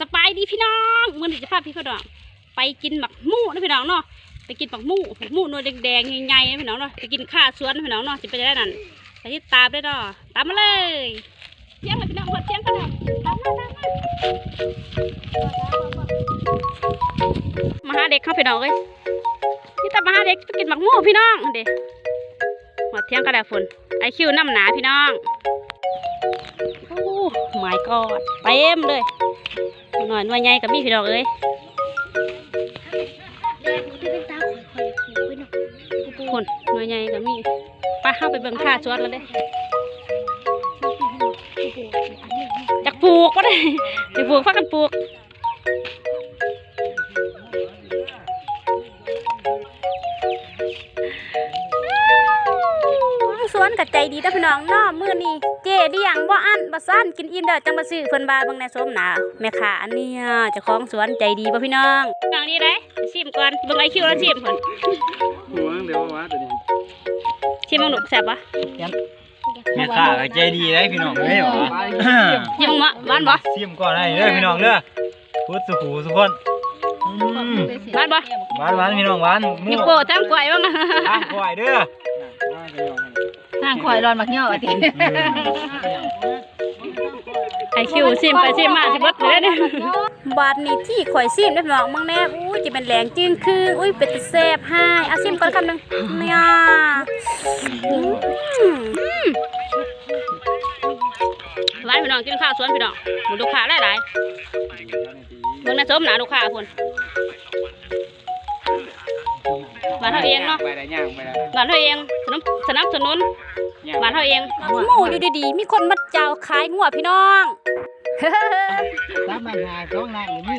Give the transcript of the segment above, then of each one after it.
สบายดีพี่น้องมือนี้จะพาพี่พี่น้องไปกินหมักมูนะพี่น้องเนาะไปกินหมักมูหมักมูหนวลแดงๆใหญ่ๆนะพี่น้องเนาะไปกินข้าวสวนนะพี่น้องเนาะจะไปได้นั่นไปที่ตามได้เนาะตามมาเลยเที่ยงเลยพี่น้องวัดเที่ยงกันเลยตามมาตามมามาหาเด็กเข้าพี่น้องเลยนี่ตามมาหาเด็กไปกินหมักมูพี่น้องเด็กวัดเที่ยงกันแล้วฝนไอคิวน้ำหนาพี่น้องโอ้ my god เต็มเลย หน่อยหน่วยใหญ่กับพี่พี่ดอกเอ้ยแดงมันจะเป็นตาคอยๆหูไปหน่อยปูปูคนหน่วยใหญ่กับมีไป้าเข้าไปเบิ่งท่าชวนแล้วเด้ปูปูอันนี้จักปลูกก็ได้จักปลูกพักกันปลูกสวนกับใจดีนะพี่น้องเนาะมื้อนี้ เจเดียงบ่อันบ่ซ่านกินอิ่มเด้อจังมาซื้อเพิ่นว่าเบิ่งในสมหนาแม่ค้าอันเนี้ยเจ้าของสวนใจดีบ่พี่น้องน้องนี่ได้ชิมก่อนเบิ่งไอคิวแล้วชิมเพิ่นหัวเดี๋ยวว่าตัวนี้ชิมมึงหนุกแซ่บปะแม่ค้าก็ใจดีได้พี่น้องเอ้ยหวะชิมมึงมะหวานบ่ซิมก่อนได้เด้อพี่น้องเด้อพุทธสุขูสุขคนอืมหวานบ่หวานหวานพี่น้องหวานหมูมีโปรแถมกล้วยบ้างนะทางควายเด้อ ทางคอยรอนมักเนาะอะติไอคิวชิมไปชิมมาสิเบิดเลยเนี่ยบาดนี้ที่ข่อยชิมได้พี่น้องมึงแน่อุ้ยจะเป็นแหลงจึงคืออุ้ยเป็นตะแซ่บให้เอาชิมก่อนคำหนึงเนี่ยอืมหวานพี่น้องกินข้าวสวนพี่น้องหมูลูกค้าหลายๆเบิ่งในสมหนาลูกค้าพุ่น บ้านเฮาเองเนาะ ไปได้ย่างไปได้บ้านเฮาเองสนับสนับสนุนย่างบ้านเฮาเองหมูอยู่ดีๆ มีคนมาเจ้าขายงัวพี่น้องตามปัญหาของนางอยู่นี่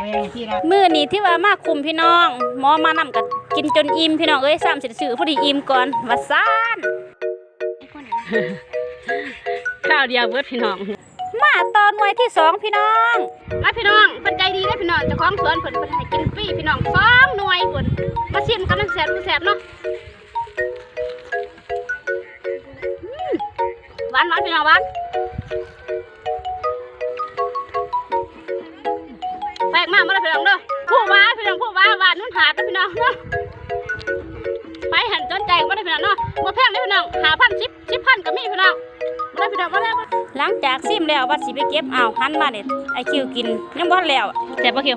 แม่ที่เรามื้อนี้ที่ว่ามาคุมพี่น้อง หมอมานำกันกินจนอิ่มพี่น้องเอ้ยซ้ำสิซื้อพอดีอิ่มก่อนว่าซ่านข้าวเดียวเบิดพี่น้อง มาตอนหน่วยที่สองพี่น้องมาพี่น้องเพิ่นใจดีเด้พี่น้องเจ้าของสวนเพิ่นเพิ่นให้กินฟรีพี่น้องสองหน่วยเพิ่นมาชิมกันแซ่บแซ่บเนาะหวานหวานพี่น้องหวานแปลกมากมาเลยพี่น้องเด้อผู้ว่าพี่น้องผู้ว่าหวานนุ่นหาดเด้อพี่น้องเนาะไปหันจนใจมาเลยพี่น้องเนาะบ่แพงเด้พี่น้องหาพันสิบสิบพันก็มีพี่น้อง มาเลยพี่น้องมาแลยหลังจากซิมแล้วว่าสิไปเก็บเอาหันมาเนี่ยไอคิวกินยังบ่ทันแล้วแต่บ่คิว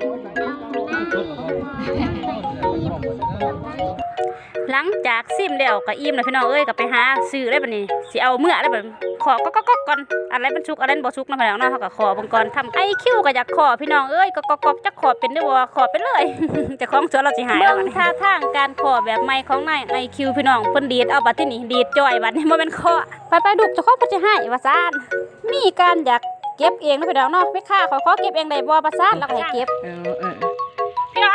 หลังจากซิมแล้วก็อิ่มแล้วพี่น้องเอ้ยก็ไปหาซื้อได้บัดนี้สิเอาเมื่อได้บัดขอก็ก็ก็ก่อนอะไรมันสุกอะไรมันบ่สุกนะพี่น้องเนาะเฮาก็ขอเบิ่งก่อนทำไอคิวก็อยากขอพี่น้องเอ้ยก็ก็ก็จักขอเป็นได้บ่ขอไปเลยเจ้าของสวนเราสิหายแล้วเบิ่งท่าทางการขอแบบใหม่ของนายไอคิวพี่น้องเพิ่นดีดเอาบัดที่นี่ดีดจ่อยบัดนี้บ่แม่นขอไปไปลูกเจ้าของเพิ่นสิให้ว่าซ่านมีการอยากเก็บเองนะพี่น้องเนาะไม่ค่าขอขอเก็บเองได้บ่ว่าซ่านแล้วก็ให้เก็บเออเออพี่น้อง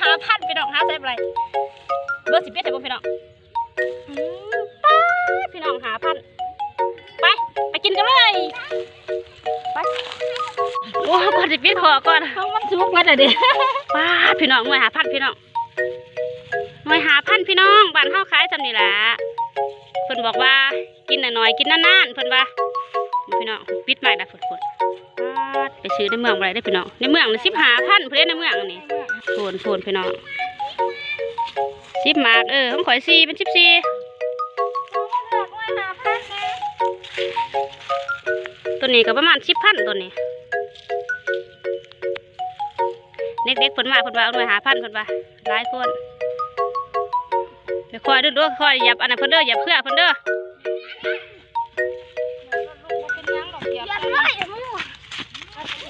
หาพันพี่น้องหาใส่อะไร เบอร์สิบเอ็ดเถอะบ่พี่น้องอืมป้าดพี่น้องหาพันไป ไปกินกันเลยไปโอ้ก่อนสิปิดขอก่อนเขามันสุกมาแต่เด็กป้าดพี่น้องหน่วยหาพันพี่น้องหน่วยหาพันพี่น้องบ้านเฮาขายจำนี่แหละเพิ่นบอกว่ากินหน่อยๆกินนานๆเพิ่นว่าพี่น้องปิดใหม่ละฝนๆป้าดไปซื้อในเมืองอะไรได้อพี่น้องในเมืองนี่สิบหาพันเพื่อนในเมืองนี่โฟนโฟนพี่น้อง สิบหมากเออผมขอยสี่เป็นสิบสี่ตัวนี้ก็ประมาณสิบพันตัวนี้ เด็กๆผลมาผลว่าเอาหน่วยหาพันผลว่าหลายคนเดี๋ยวคอยดูดูคอยหยับอันนั้นเพิ่นเด้อหยับเพื่อเพิ่นเด้ออย่าเลยมั่วเอาไป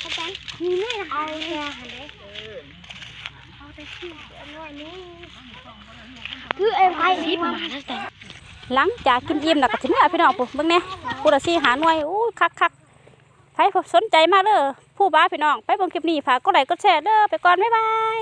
เอาไปนี่ไม่เอาแค่ คือไอ้ไอ้นี่มาแล้วแต่หลังจากกินอิ่มแล้วก็สิเมื่อพี่น้องปุ๊บเบิ่งแหน่ผู้ละสี่หาหน่วยอู้คักคักใครสนใจมากเด้อผู้บ้าพี่น้อง ไปเบิ่งคลิปนี้ฝากกดไลค์กดแชร์เด้อไปก่อนบ๊ายบาย